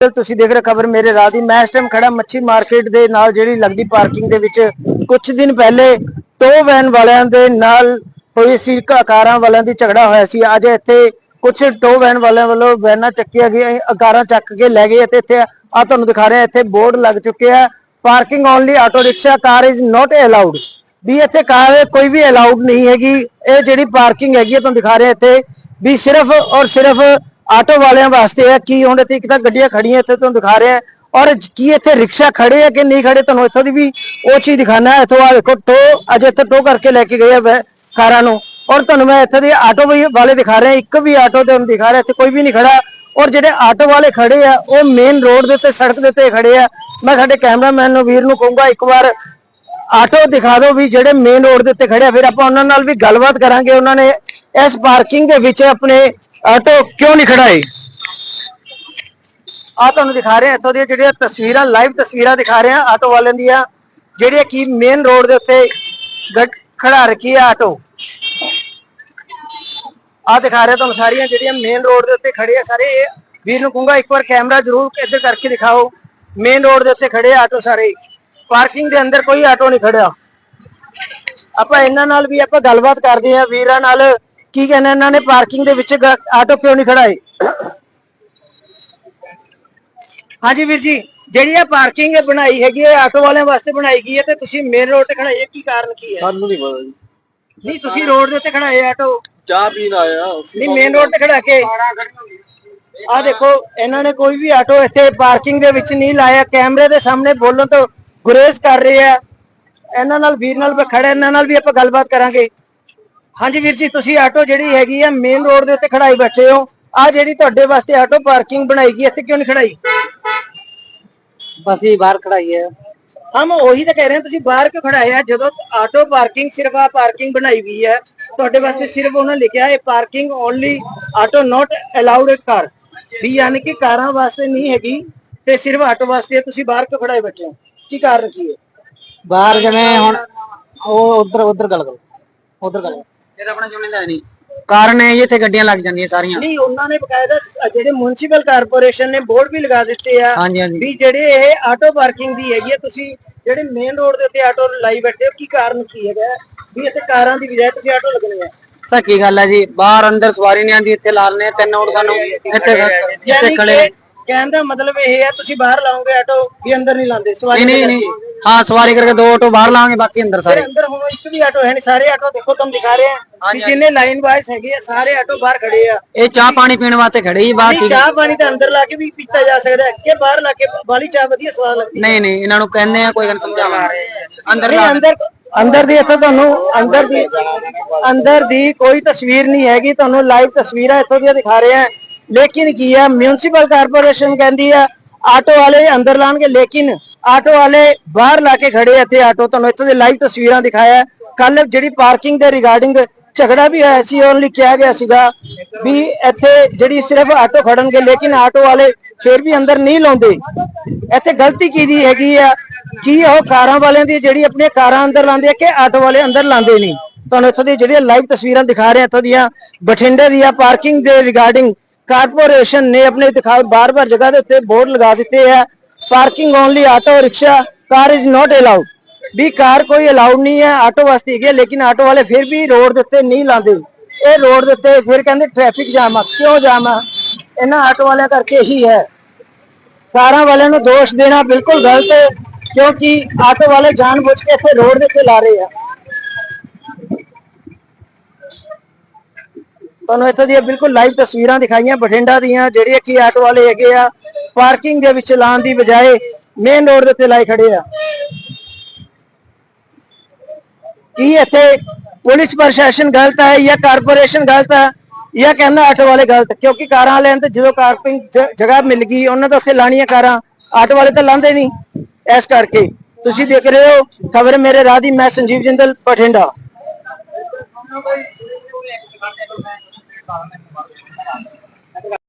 ਤੁਸੀਂ ਦੇਖ ਰਹੇ ਖਬਰ ਮੇਰੇ ਰਾਹ ਦੀ। ਮੈਂ ਇਸ ਟਾਈਮ ਖੜਾ ਮੱਛੀ ਮਾਰਕੀਟ ਦੇ ਨਾਲ ਜਿਹੜੀ ਲੱਗਦੀ ਪਾਰਕਿੰਗ ਦੇ ਵਿੱਚ। ਕੁਝ ਦਿਨ ਪਹਿਲੇ ਟੋ ਵੈਨ ਵਾਲਿਆਂ ਦੇ ਨਾਲ ਹੋਈ ਸੀ ਕਾਰਾਂ ਵਾਲਿਆਂ ਦੀ ਝਗੜਾ ਹੋਇਆ ਸੀ। ਅੱਜ ਇੱਥੇ ਕੁਝ ਟੋ ਵੈਨ ਵਾਲਿਆਂ ਵੱਲੋਂ ਵੈਨਾਂ ਚੱਕੀਆਂ ਗਈਆਂ ਕਾਰਾਂ ਚੱਕ ਕੇ ਲੈ ਗਏ ਤੇ ਇੱਥੇ ਆ ਤੁਹਾਨੂੰ ਦਿਖਾ ਰਹੇ, ਇੱਥੇ ਬੋਰਡ ਲੱਗ ਚੁੱਕਿਆ ਹੈ। Parking only auto rickshaw car is not allowed ਵੀ ਇੱਥੇ ਕਾਰ ਕੋਈ ਵੀ ਅਲਾਉਡ ਨਹੀਂ ਹੈਗੀ। ਇਹ ਜਿਹੜੀ ਪਾਰਕਿੰਗ ਹੈਗੀ ਹੈ, ਤੁਹਾਨੂੰ ਦਿਖਾ ਰਹੇ ਇੱਥੇ। ਵੀ ਸਿਰਫ ਔਰ ਸਿਰਫ ਆਟੋ ਵਾਲਿਆਂ ਵਾਸਤੇ ਹੈ ਕੀ ਹੁਣ ਇੱਥੇ ਇੱਕ ਤਾਂ ਗੱਡੀਆਂ ਖੜੀਆਂ ਇੱਥੇ ਤੁਹਾਨੂੰ ਦਿਖਾ ਰਿਹਾ ਔਰ ਕੀ ਇੱਥੇ ਰਿਕਸ਼ਾ ਖੜੇ ਆ ਕਿ ਨਹੀਂ ਖੜੇ, ਤੁਹਾਨੂੰ ਇੱਥੋਂ ਦੀ ਵੀ ਉਹ ਚੀਜ਼ ਦਿਖਾਣਾ ਹੈ। ਇੱਥੋਂ ਆ ਦੇਖੋ, ਟੋ, ਅੱਜ ਇੱਥੇ ਟੋ ਕਰਕੇ ਲੈ ਕੇ ਗਏ ਆ ਕਾਰਾਂ ਨੂੰ। ਔਰ ਤੁਹਾਨੂੰ ਮੈਂ ਇੱਥੇ ਦੇ ਆਟੋ ਵਾਲੇ ਦਿਖਾ ਰਿਹਾ, ਇੱਕ ਵੀ ਆਟੋ ਤੁਹਾਨੂੰ ਦਿਖਾ ਰਿਹਾ, ਇੱਥੇ ਕੋਈ ਵੀ ਨਹੀਂ ਖੜਾ। ਔਰ ਜਿਹੜੇ ਆਟੋ ਵਾਲੇ ਖੜੇ ਆ, ਉਹ ਮੇਨ ਰੋਡ ਦੇ ਉੱਤੇ, ਸੜਕ ਦੇ ਉੱਤੇ ਖੜੇ ਆ। ਮੈਂ ਸਾਡੇ ਕੈਮਰਾਮੈਨ ਨੂੰ, ਵੀਰ ਨੂੰ ਕਹੂੰਗਾ, ਇੱਕ ਵਾਰ ਆਟੋ ਦਿਖਾ ਦਿਓ ਵੀ ਜਿਹੜੇ ਮੇਨ ਰੋਡ ਦੇ ਉੱਤੇ ਖੜੇ ਆ। ਫਿਰ ਆਪਾਂ ਉਹਨਾਂ ਨਾਲ ਵੀ ਗੱਲਬਾਤ ਕਰਾਂਗੇ। ਉਹਨਾਂ ਨੇ ਇਸ ਪਾਰਕਿੰਗ ਦੇ ਵਿੱਚ ਆਪਣੇ ਆਟੋ ਕਿਉਂ ਨਹੀਂ ਖੜਾਏ ਆ ਤੁਹਾਨੂੰ ਦਿਖਾ ਰਹੇ ਹਾਂ, ਇੱਥੋਂ ਦੀਆਂ ਜਿਹੜੀਆਂ ਤਸਵੀਰਾਂ ਲਾਈਵ ਤਸਵੀਰਾਂ ਦਿਖਾ ਰਹੇ ਹਾਂ ਆਟੋ ਵਾਲਿਆਂ ਦੀਆਂ ਜਿਹੜੀਆਂ ਕੀ ਮੇਨ ਰੋਡ ਦੇ ਉੱਤੇ ਗੱਡ- ਖੜਾ ਰੱਖੀ ਹੈ ਆਟੋ। ਆ ਦਿਖਾ ਰਹੇ ਤੁਹਾਨੂੰ ਸਾਰੀਆਂ ਜਿਹੜੀਆਂ ਮੇਨ ਰੋਡ ਦੇ ਉੱਤੇ ਖੜੇ ਆ ਸਾਰੇ। ਵੀਰ ਨੂੰ ਕਹੂੰਗਾ ਇੱਕ ਵਾਰ ਕੈਮਰਾ ਜ਼ਰੂਰ ਇੱਧਰ ਕਰਕੇ ਦਿਖਾਓ। ਮੇਨ ਰੋਡ ਦੇ ਉੱਤੇ ਖੜੇ ਆਟੋ ਸਾਰੇ। ਪਾਰਕਿੰਗ ਦੇ ਅੰਦਰ ਕੋਈ ਆਟੋ ਨਹੀਂ ਖੜਿਆ ਆਪਾਂ ਇਹਨਾਂ ਨਾਲ ਵੀ ਆਪਾਂ ਗੱਲਬਾਤ ਕਰਦੇ ਆ ਵੀਰਾਂ ਨਾਲ ਕੀ ਕਹਿੰਦੇ ਇਹਨਾਂ ਨੇ ਪਾਰਕਿੰਗ ਦੇ ਵਿੱਚ ਆਟੋ ਕਿਉਂ ਨਹੀਂ ਖੜਾਏ ਹਾਂਜੀ ਵੀਰ ਜੀ ਜਿਹੜੀ ਇਹ ਪਾਰਕਿੰਗ ਬਣਾਈ ਹੈਗੀ ਹੈ ਆਟੋ ਵਾਲਿਆਂ ਵਾਸਤੇ ਬਣਾਈ ਗਈ ਹੈ ਤੇ ਤੁਸੀਂ ਮੇਨ ਰੋਡ ਤੇ ਖੜਾਈ ਹੈ ਕੀ ਕਾਰਨ ਕੀ ਹੈ? ਸਾਨੂੰ ਨਹੀਂ ਪਤਾ ਜੀ। ਨਹੀਂ ਤੁਸੀਂ ਰੋਡ ਦੇ ਉੱਤੇ ਖੜਾਏ ਆਟੋ। ਚਾਹ ਪੀਣ ਆਇਆ ਨਹੀਂ ਮੇਨ ਰੋਡ ਤੇ ਖੜਾ ਕੇ। ਆ ਦੇਖੋ ਇਹਨਾਂ ਨੇ ਕੋਈ ਵੀ ਆਟੋ ਇੱਥੇ ਪਾਰਕਿੰਗ ਦੇ ਵਿੱਚ ਨਹੀਂ ਲਾਇਆ ਕੈਮਰੇ ਦੇ ਸਾਹਮਣੇ ਬੋਲਣ ਤੋਂ ਗੁਰੇਜ਼ ਕਰ ਰਹੇ ਆ। ਇਹਨਾਂ ਨਾਲ ਵੀਰ ਨਾਲ ਖੜੇ ਇਹਨਾਂ ਨਾਲ ਵੀ ਆਪਾਂ ਗੱਲਬਾਤ ਕਰਾਂਗੇ। ਹਾਂਜੀ ਵੀਰ ਜੀ ਤੁਸੀਂ ਆਟੋ ਜਿਹੜੀ ਹੈਗੀ ਆ ਮੇਨ ਰੋਡ ਦੇ ਉੱਤੇ ਖੜਾਈ ਬੈਠੇ ਹੋ। ਆ ਜਿਹੜੀ ਤੁਹਾਡੇ ਵਾਸਤੇ ਆਟੋ ਪਾਰਕਿੰਗ ਬਣਾਈ ਗਈ ਇੱਥੇ ਕਿਉਂ ਨਹੀਂ ਖੜਾਈ ਬਸ ਬਾਹਰ ਖੜਾਈ ਹੈ। ਹਮ ਉਹੀ ਤਾਂ ਕਹਿ ਰਹੇ ਹਾਂ ਤੁਸੀਂ ਬਾਹਰ ਕਿਉਂ ਖੜਾਏ ਆ? ਜਦੋਂ ਆਟੋ ਪਾਰਕਿੰਗ ਸਿਰਫ ਆ ਪਾਰਕਿੰਗ ਬਣਾਈ ਗਈ ਹੈ ਤੁਹਾਡੇ ਵਾਸਤੇ ਸਿਰਫ ਉਹਨਾਂ ਲਿਖਿਆ ਹੈ parking only auto not allowed it car ਵੀ ਯਾਨੀ ਕਿ ਕਾਰਾਂ ਵਾਸਤੇ ਨਹੀਂ ਹੈਗੀ ਤੇ ਸਿਰਫ ਆਟੋ ਵਾਸਤੇ ਹੈ, ਤੁਸੀਂ ਬਾਹਰ ਕਿਉਂ ਖੜਾਏ ਬੈਠੇ ਹੋ? ਕੀ ਕਾਰਨ ਕੀ ਹੈ? ਬਾਹਰ ਜਿਵੇਂ ਹੁਣ ਉਹ ਉਧਰ ਉਧਰ ਗੱਲ ਕਰੋ। ਉਧਰ ਗੱਲ ਕਰੋ। ਇਹ ਆਪਣਾ ਚੁਣਿੰਦਾ ਨਹੀਂ। ਕਾਰਨ ਇਹ ਇੱਥੇ ਗੱਡੀਆਂ ਲੱਗ ਜਾਂਦੀਆਂ ਸਾਰੀਆਂ। ਨਹੀਂ ਉਹਨਾਂ ਨੇ ਬਕਾਇਦਾ ਜਿਹੜੇ ਮਿਊਨਿਸਪਲ ਕਾਰਪੋਰੇਸ਼ਨ ਨੇ ਬੋਰਡ ਵੀ ਲਗਾ ਦਿੱਤੇ ਆ ਹਾਂਜੀ ਹਾਂਜੀ। ਵੀ ਜਿਹੜੇ ਇਹ ਆਟੋ ਪਾਰਕਿੰਗ ਦੀ ਹੈਗੀ ਹੈ ਤੁਸੀਂ ਜਿਹੜੇ ਮੇਨ ਰੋਡ ਦੇ ਉੱਤੇ ਆਟੋ ਲਾਈ ਬੈਠੇ ਹੋ ਕੀ ਕਾਰਨ ਕੀ ਹੈਗਾ? ਵੀ ਇੱਥੇ ਕਾਰਾਂ ਦੀ ਬਜਾਏ ਤੁਸੀਂ ਆਟੋ ਲੱਗਣੇ ਆ। ਸਾ ਕੀ ਗੱਲ ਹੈ ਜੀ? ਬਾਹਰ ਅੰਦਰ ਸਵਾਰੀ ਨਹੀਂ ਆਂਦੀ ਇੱਥੇ ਲਾਲਨੇ ਤਿੰਨ ਔਰ ਸਾਨੂੰ ਇੱਥੇ ਇੱਥੇ ਯਾਨੀ ਖੜੇ ਕਿ ਕਹਿਣ ਦਾ ਮਤਲਬ ਇਹ ਹੈ ਤੁਸੀਂ ਬਾਹਰ ਲਾਓਗੇ ਆਟੋ ਵੀ ਅੰਦਰ ਨਹੀਂ ਲਾਉਂਦੇ ਸਵਾਰੀ ਨਹੀਂ ਨਹੀਂ ਨਹੀਂ ਹਾਂ ਸਵਾਰੀ ਕਰਕੇ ਦੋ ਆਟੋ ਬਾਹਰ ਲਾਵਾਂਗੇ ਬਾਕੀ ਅੰਦਰ ਸਾਰੇ। ਅੰਦਰ ਹੁਣ ਇੱਕ ਵੀ ਆਟੋ ਹੈ ਨਹੀਂ ਸਾਰੇ ਆਟੋ ਦੇਖੋ ਤੁਹਾਨੂੰ ਦਿਖਾ ਰਹੇ ਆ ਵੀ ਜਿੰਨੇ ਲਾਈਨ ਵਾਈਜ਼ ਹੈਗੇ ਆ ਸਾਰੇ ਆਟੋ ਬਾਹਰ ਖੜੇ ਆ। ਇਹ ਚਾਹ ਪਾਣੀ ਪੀਣ ਵਾਸਤੇ ਖੜੇ ਹੀ ਬਾਹਰ ਨਹੀਂ ਠੀਕ ਚਾਹ ਪਾਣੀ ਤਾਂ ਅੰਦਰ ਲਾ ਕੇ ਵੀ ਪੀਤਾ ਜਾ ਸਕਦਾ ਹੈ। ਕਿ ਬਾਹਰ ਲਾ ਕੇ ਵਾਲੀ ਚਾਹ ਵਧੀਆ ਸਵਾਦ ਲੱਗਦੀ ਨਹੀਂ ਨਹੀਂ ਇਹਨਾਂ ਨੂੰ ਕਹਿੰਦੇ ਆ ਕੋਈ ਗੱਲ ਸਮਝਾਵਾਂਗੇ। ਅੰਦਰ ਲਾ ਅੰਦਰ ਅੰਦਰ ਦੀ ਇੱਥੇ ਤੁਹਾਨੂੰ ਅੰਦਰ ਦੀ ਅੰਦਰ ਦੀ ਕੋਈ ਤਸਵੀਰ ਨਹੀਂ ਹੈਗੀ ਤੁਹਾਨੂੰ ਲਾਈਵ ਤਸਵੀਰਾਂ ਇੱਥੋਂ ਦੀਆਂ ਦਿਖਾ ਰਹੇ ਆ ਲੇਕਿਨ ਕੀ ਹੈ ਮਿਊਨਿਸਪਲ ਕਾਰਪੋਰੇਸ਼ਨ ਕਹਿੰਦੀ ਆ ਆਟੋ ਵਾਲੇ ਅੰਦਰ ਲਾਣਗੇ ਲੇਕਿਨ ਆਟੋ ਵਾਲੇ ਬਾਹਰ ਲਾ ਕੇ ਖੜੇ ਇੱਥੇ ਆਟੋ, ਤੁਹਾਨੂੰ ਇੱਥੋਂ ਦੇ ਲਾਈਵ ਤਸਵੀਰਾਂ ਦਿਖਾਇਆ। ਕੱਲ ਜਿਹੜੀ ਪਾਰਕਿੰਗ ਦੇ ਰਿਗਾਰਡਿੰਗ ਝਗੜਾ ਵੀ ਹੋਇਆ ਸੀ ਓਨਲੀ ਕਿਹਾ ਗਿਆ ਸੀਗਾ ਵੀ ਇੱਥੇ ਜਿਹੜੀ ਸਿਰਫ ਆਟੋ ਖੜਨਗੇ, ਲੇਕਿਨ ਆਟੋ ਵਾਲੇ ਫਿਰ ਵੀ ਅੰਦਰ ਨਹੀਂ ਲਾਉਂਦੇ। ਇੱਥੇ ਗਲਤੀ ਕੀਦੀ ਹੈਗੀ ਆ? ਕੀ ਉਹ ਕਾਰਾਂ ਵਾਲਿਆਂ ਦੀ ਜਿਹੜੀ ਆਪਣੀਆਂ ਕਾਰਾਂ ਅੰਦਰ ਲਾਉਂਦੇ ਆ ਕਿ ਆਟੋ ਵਾਲੇ ਅੰਦਰ ਲਾਉਂਦੇ ਨਹੀਂ? ਤੁਹਾਨੂੰ ਇੱਥੋਂ ਦੀ ਜਿਹੜੀਆਂ ਲਾਈਵ ਤਸਵੀਰਾਂ ਦਿਖਾ ਰਹੇ, ਇੱਥੋਂ ਦੀਆਂ ਬਠਿੰਡੇ ਦੀਆਂ ਪਾਰਕਿੰਗ ਦੇ ਰਿਗਾਰਡਿੰਗ ਕਾਰਪੋਰੇਸ਼ਨ ਨੇ ਆਪਣੇ ਦਿਖਾ, ਬਾਰ-ਬਾਰ ਜਗ੍ਹਾ ਦੇ ਉੱਤੇ ਬੋਰਡ ਲਗਾ ਦਿੱਤੇ ਆ। Parking only auto rickshaw car is not allowed we car ਕੋਈ ਅਲਾਉਡ ਨਹੀਂ ਹੈ ਆਟੋ ਵਾਸਤੇ ਹੈਗੀ ਲੇਕਿਨ ਆਟੋ ਵਾਲੇ ਫਿਰ ਵੀ ਰੋਡ ਦੇ ਉੱਤੇ ਨਹੀਂ ਲਾਉਂਦੇ ਇਹ ਰੋਡ ਦੇ ਉੱਤੇ ਫਿਰ ਕਹਿੰਦੇ ਟ੍ਰੈਫਿਕ ਜਾਮ ਆ ਕਿਉਂ ਜਾਮ ਆ ਇਹਨਾਂ ਆਟੋ ਵਾਲਿਆਂ ਕਰਕੇ ਹੀ ਹੈ ਕਾਰਾਂ ਵਾਲਿਆਂ ਨੂੰ ਦੋਸ਼ ਦੇਣਾ ਬਿਲਕੁਲ ਗਲਤ ਹੈ, ਕਿਉਂਕਿ ਆਟੋ ਵਾਲੇ ਜਾਣਬੁੱਝ ਕੇ ਇੱਥੇ ਰੋਡ ਦੇ ਉੱਤੇ ਲਾ ਰਹੇ ਆ। ਤੁਹਾਨੂੰ ਇੱਥੇ ਦੀਆਂ ਬਿਲਕੁਲ ਲਾਈਵ ਤਸਵੀਰਾਂ ਦਿਖਾਈਆਂ, ਬਠਿੰਡਾ ਦੀਆਂ ਜਿਹੜੀਆਂ ਕਿ ਆਟੋ ਵਾਲੇ ਹੈਗੇ ਆ ਪਾਰਕਿੰਗ ਦੇ ਵਿੱਚ ਲਾਉਣ ਦੀ ਬਜਾਏ ਮੇਨ ਰੋਡ ਦੇ ਉੱਤੇ ਲਾਈ ਖੜੇ ਆ। ਕੀ ਇੱਥੇ ਪੁਲਿਸ ਪ੍ਰਸ਼ਾਸਨ ਗਲਤ ਹੈ ਜਾਂ ਕਾਰਪੋਰੇਸ਼ਨ ਗਲਤ ਹੈ ਜਾਂ ਕਹਿੰਦਾ ਆਟੋ ਵਾਲੇ ਗਲਤ? ਕਿਉਂਕਿ ਕਾਰਾਂ ਵਾਲਿਆਂ ਤੇ ਜਦੋਂ ਪਾਰਕਿੰਗ ਜਗ੍ਹਾ ਮਿਲ ਗਈ, ਉਹਨਾਂ ਤੋਂ ਉੱਥੇ ਲਾਣੀਆਂ ਕਾਰਾਂ, ਆਟੋ ਵਾਲੇ ਤਾਂ ਲਾਉਂਦੇ ਨਹੀਂ। ਇਸ ਕਰਕੇ ਤੁਸੀਂ ਦੇਖ ਰਹੇ ਹੋ, ਖਬਰ ਮੇਰੇ ਰਾਹ ਦੀ, ਮੈਂ ਸੰਜੀਵ ਜਿੰਦਲ, ਬਠਿੰਡਾ।